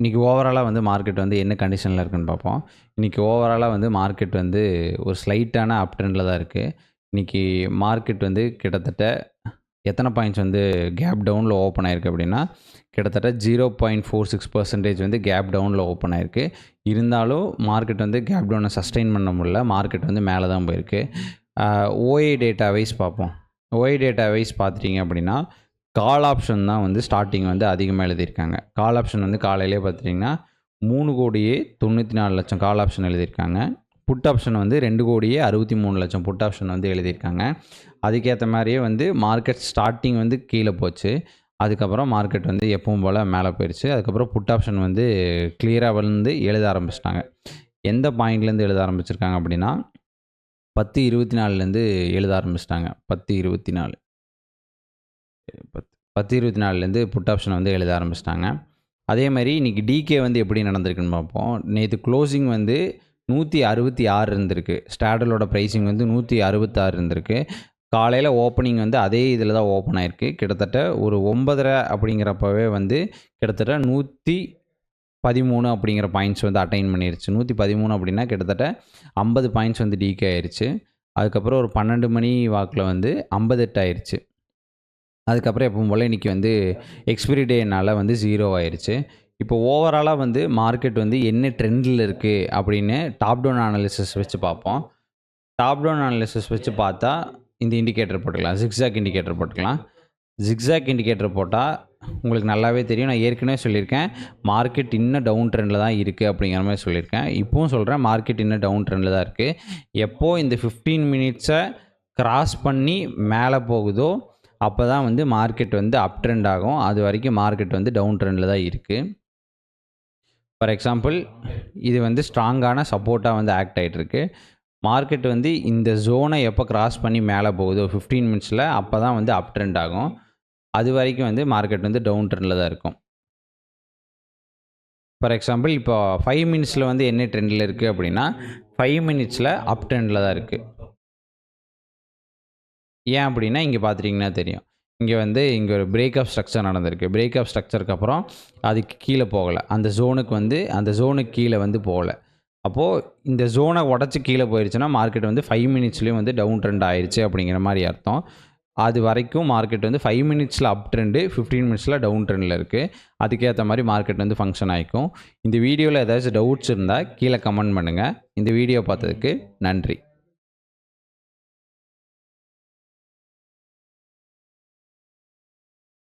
இன்றைக்கி ஓவராலாக வந்து மார்க்கெட் வந்து என்ன கண்டிஷனில் இருக்குன்னு பார்ப்போம். இன்றைக்கி ஓவராலாக வந்து மார்க்கெட் வந்து ஒரு ஸ்லைட்டான அப் ட்ரெண்டில் தான் இருக்குது இன்றைக்கி மார்க்கெட் வந்து கிட்டத்தட்ட எத்தனை பாயிண்ட்ஸ் வந்து கேப் டவுனில் ஓப்பன் ஆயிருக்கு அப்படின்னா கிட்டத்தட்ட zero point four six percentage வந்து கேப் டவுனில் ஓப்பன் ஆயிருக்கு. இருந்தாலும் மார்க்கெட் வந்து கேப் டவுனை சஸ்டெயின் பண்ண முடியல. மார்க்கெட் வந்து மேலே தான் போயிருக்கு. ஓஏ டேட்டா வைஸ் பார்ப்போம். ஓஏ டேட்டா வைஸ் பார்த்துட்டிங்க அப்படின்னா கால் ஆப்ஷன் தான் வந்து ஸ்டார்டிங் வந்து அதிகமாக எழுதியிருக்காங்க. கால் ஆப்ஷன் வந்து காலையிலே பார்த்துட்டிங்கன்னா மூணு கோடியே தொண்ணூற்றி நாலு லட்சம் கால் ஆப்ஷன் எழுதியிருக்காங்க. புட் ஆப்ஷன் வந்து ரெண்டு கோடியே அறுபத்தி மூணு லட்சம் புட் ஆப்ஷன் வந்து எழுதியிருக்காங்க. அதுக்கேற்ற மாதிரியே வந்து மார்க்கெட் ஸ்டார்டிங் வந்து கீழே போச்சு. அதுக்கப்புறம் மார்க்கெட் வந்து எப்பவும் போல் மேலே போயிடுச்சு அதுக்கப்புறம் புட் ஆப்ஷன் வந்து கிளியராக வந்து எழுத ஆரம்பிச்சிட்டாங்க. எந்த பாயிண்ட்லேருந்து எழுத ஆரம்பிச்சிருக்காங்க அப்படின்னா பத்து இருபத்தி நாலுலேருந்து எழுத ஆரம்பிச்சிட்டாங்க. பத்து இருபத்தி நாலு பத் பத்து இருபத்தி நாலுலேருந்து புட் ஆப்ஷன் வந்து எழுத ஆரம்பிச்சிட்டாங்க. அதே மாதிரி இன்றைக்கி டிகே வந்து எப்படி நடந்திருக்குன்னு பார்ப்போம். நேற்று க்ளோசிங் வந்து நூற்றி அறுபத்தி ஆறு இருந்திருக்கு. ஸ்டாடலோட ப்ரைஸிங் வந்து நூற்றி அறுபத்தாறு இருந்திருக்கு. காலையில் ஓப்பனிங் வந்து அதே இதில் தான் ஓப்பன் ஆயிருக்கு. கிட்டத்தட்ட ஒரு ஒன்பதரை அப்படிங்கிறப்பவே வந்து கிட்டத்தட்ட நூற்றி பதிமூணு அப்படிங்கிற பாயிண்ட்ஸ் வந்து அட்டைன் பண்ணிருச்சு. நூற்றி பதிமூணு அப்படின்னா கிட்டத்தட்ட ஐம்பது பாயிண்ட்ஸ் வந்து டீக்கே ஆயிடுச்சு அதுக்கப்புறம் ஒரு பன்னெண்டு மணி வாக்கில் வந்து ஐம்பத்தெட்டு ஆயிடுச்சு அதுக்கப்புறம் எப்பவும் போல் இன்றைக்கி வந்து எக்ஸ்பிரி டேனால் வந்து ஜீரோ ஆயிடுச்சு இப்போ ஓவராலாக வந்து மார்க்கெட் வந்து என்ன ட்ரெண்டில் இருக்குது அப்படின்னு டாப் டவுன் அனாலிசிஸ் வச்சு பார்ப்போம். டாப் டவுன் அனாலிசிஸ் வச்சு பார்த்தா இந்த இண்டிகேட்டர் போட்டுக்கலாம். ஜிக்ஸாக் இண்டிகேட்டர் போட்டுக்கலாம். ஜிக்ஸாக் இண்டிகேட்டர் போட்டால் உங்களுக்கு நல்லாவே தெரியும். நான் ஏற்கனவே சொல்லியிருக்கேன் மார்க்கெட் இன்னும் டவுன் ட்ரெண்டில் தான் இருக்குது அப்படிங்கிற மாதிரி சொல்லியிருக்கேன். இப்போவும் சொல்கிறேன் மார்க்கெட் இன்னும் டவுன் ட்ரெண்டில் தான் இருக்குது எப்போது இந்த ஃபிஃப்டீன் மினிட்ஸை கிராஸ் பண்ணி மேலே போகுதோ அப்போ தான் வந்து மார்க்கெட் வந்து அப் ட்ரெண்ட் ஆகும். அது வரைக்கும் மார்க்கெட் வந்து டவுன் ட்ரெண்டில் தான் இருக்குது ஃபார் எக்ஸாம்பிள் இது வந்து ஸ்ட்ராங்கான சப்போர்ட்டாக வந்து ஆக்ட் ஆகிட்டுருக்கு மார்க்கெட் வந்து இந்த ஜோனை எப்போ கிராஸ் பண்ணி மேலே போகுதோ ஃபிஃப்டீன் மினிட்ஸில் அப்போ தான் வந்து அப் ட்ரெண்ட் ஆகும். அது வரைக்கும் வந்து மார்க்கெட் வந்து டவுன் ட்ரெண்டில் தான் இருக்கும். ஃபார் எக்ஸாம்பிள் இப்போ ஃபைவ் மினிட்ஸில் வந்து என்ன ட்ரெண்டில் இருக்குது அப்படின்னா ஃபைவ் மினிட்ஸில் அப் ட்ரெண்டில் தான் இருக்குது ஏன் அப்படின்னா இங்கே பார்த்துட்டிங்கன்னா தெரியும். இங்கே வந்து இங்கே ஒரு பிரேக்கப் ஸ்ட்ரக்சர் நடந்திருக்கு. பிரேக்கப் ஸ்ட்ரக்சருக்கு அப்புறம் அதுக்கு கீழே போகலை. அந்த ஜோனுக்கு வந்து அந்த ஜோனுக்கு கீழே வந்து போகலை. அப்போது இந்த ஜோனை உடச்சி கீழே போயிடுச்சுன்னா மார்க்கெட் வந்து ஃபைவ் மினிட்ஸ்லேயும் வந்து டவுன் ட்ரெண்ட் ஆயிடுச்சு அப்படிங்கிற மாதிரி அர்த்தம். அது வரைக்கும் மார்க்கெட் வந்து ஃபைவ் மினிட்ஸில் அப் ட்ரெண்டு ஃபிஃப்டீன் மினிட்ஸில் டவுன் ட்ரெண்டில் இருக்குது அதுக்கேற்ற மாதிரி மார்க்கெட் வந்து ஃபங்க்ஷன் ஆகிக்கும் இந்த வீடியோவில் ஏதாச்சும் டவுட்ஸ் இருந்தால் கீழே கமெண்ட் பண்ணுங்கள் இந்த வீடியோ பார்த்ததுக்கு நன்றி.